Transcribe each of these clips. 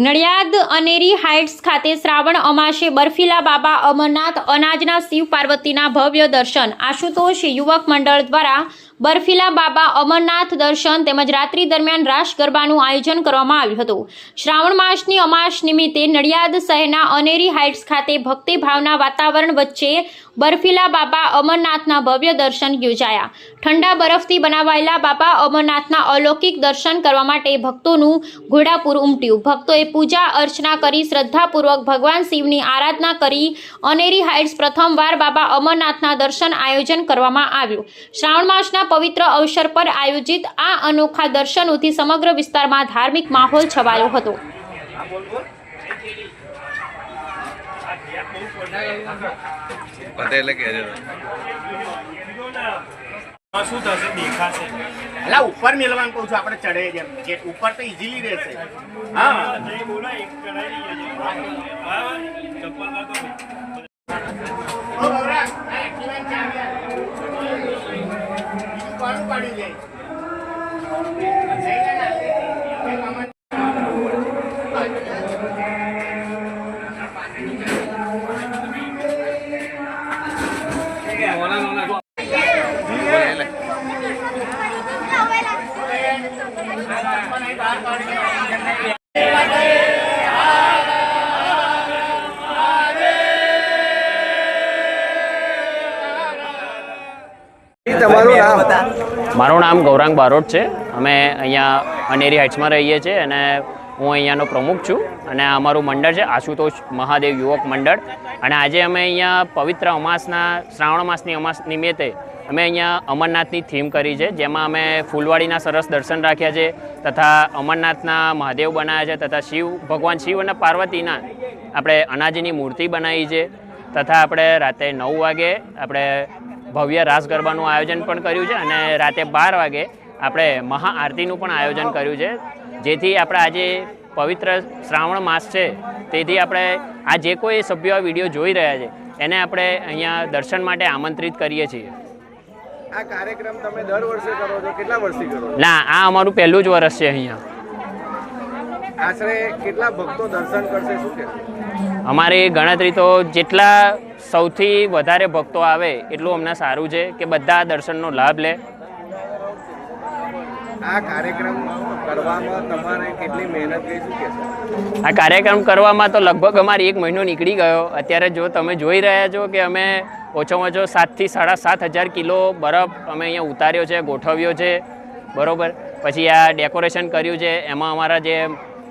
Nadiad અનેરી heights ખાતે શ્રાવણ અમાસે બર્ફીલા બાબા અમરનાથ અનાજના શિવ પાર્વતીના ભવ્ય દર્શન. આશુતોષ યુવક મંડળ દ્વારા બર્ફીલા બાબા અમરનાથ દર્શન તેમજ રાત્રિ દરમિયાન રાસ ગરબાનું આયોજન કરવામાં આવ્યું હતું. શ્રાવણ માસની અમાસ નિમિત્તે નડિયાદ શહેરના અનેરી હાઇટ્સ ખાતે ભક્તિભાવના વાતાવરણ વચ્ચે બર્ફીલા બાબા અમરનાથના ભવ્ય દર્શન યોજાયા. ઠંડા બરફથી બનાવાયેલા બાબા અમરનાથના અલૌકિક દર્શન કરવા માટે ભક્તોનું ઘોડાપુર ઉમટ્યું. ભક્તોએ પૂજા અર્ચના કરી, શ્રદ્ધાપૂર્વક ભગવાન શિવની આરાધના કરી, અનેરી હાઇટ્સ પ્રથમવાર બાબા અમરનાથના દર્શન આયોજન કરવામાં આવ્યું. શ્રાવણ માસના પવિત્ર અવસર પર આયોજિત આ અનોખા દર્શનોથી સમગ્ર વિસ્તારમાં ધાર્મિક માહોલ છવાયો હતો. શું થશે? દેખાશે. ઉપર મેળવાનું કહું છું આપણે ચડે જેમ. જે ઉપર તો ઇઝીલી રહેશે. હા. પાડી જાય જઈ લે ના. એક મારું નામ ગૌરાંગ બારોટ છે. અમે અહીંયા અનેરી હાઇટ્સમાં રહીએ છીએ અને હું અહીંયાનો પ્રમુખ છું અને અમારું મંડળ છે, આશુતોષ મહાદેવ યુવક મંડળ. અને આજે અમે અહીંયા પવિત્ર અમાસના, શ્રાવણ માસની અમાસ નિમિત્તે અમે અહીંયા અમરનાથની થીમ કરી છે, જેમાં અમે ફૂલવાડીના સરસ દર્શન રાખ્યા છે તથા અમરનાથના મહાદેવ બનાવ્યા છે તથા શિવ, ભગવાન શિવ અને પાર્વતીના આપણે અનાજની મૂર્તિ બનાવી છે તથા આપણે રાતે નવ વાગે આપણે ભવ્ય રાસ ગરબાનું આયોજન પણ કર્યું છે અને રાતે બાર વાગે આપણે મહાઆરતીનું પણ આયોજન કર્યું છે. જેથી આપણે આજે પવિત્ર શ્રાવણ માસ છે તેથી આપણે આ જે કોઈ સભ્યો આ વીડિયો જોઈ રહ્યા છે એને આપણે અહીંયા દર્શન માટે આમંત્રિત કરીએ છીએ. આ કાર્યક્રમ તમે દર વર્ષે કરો છો? કેટલા વર્ષથી કરો ના આ અમારું પહેલું જ વર્ષ છે અહીંયા. આશરે કેટલા ભક્તો દર્શન કરશે? શું કે અમારી ગણતરી તો જેટલા સૌથી વધારે ભક્તો આવે એટલું અમને સારું છે કે બધા દર્શનનો લાભ લે. આ કાર્યક્રમ કરવામાં તમારે કેટલી મહેનત ગઈ શું કહેશો આ કાર્યક્રમ કરવામાં તો લગભગ અમારી એક મહિનો નીકળી ગયો. અત્યારે જો તમે જોઈ રહ્યા છો કે અમે ઓછામાં ઓછો સાતથી સાડા સાત હજાર કિલો બરફ અમે અહીંયા ઉતાર્યો છે ગોઠવ્યો છે. બરોબર. પછી આ ડેકોરેશન કર્યું છે. એમાં અમારા જે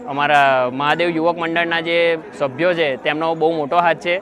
અમારા મહાદેવ યુવક મંડળના જે સભ્યો છે તેમનો બહુ મોટો હાથ છે.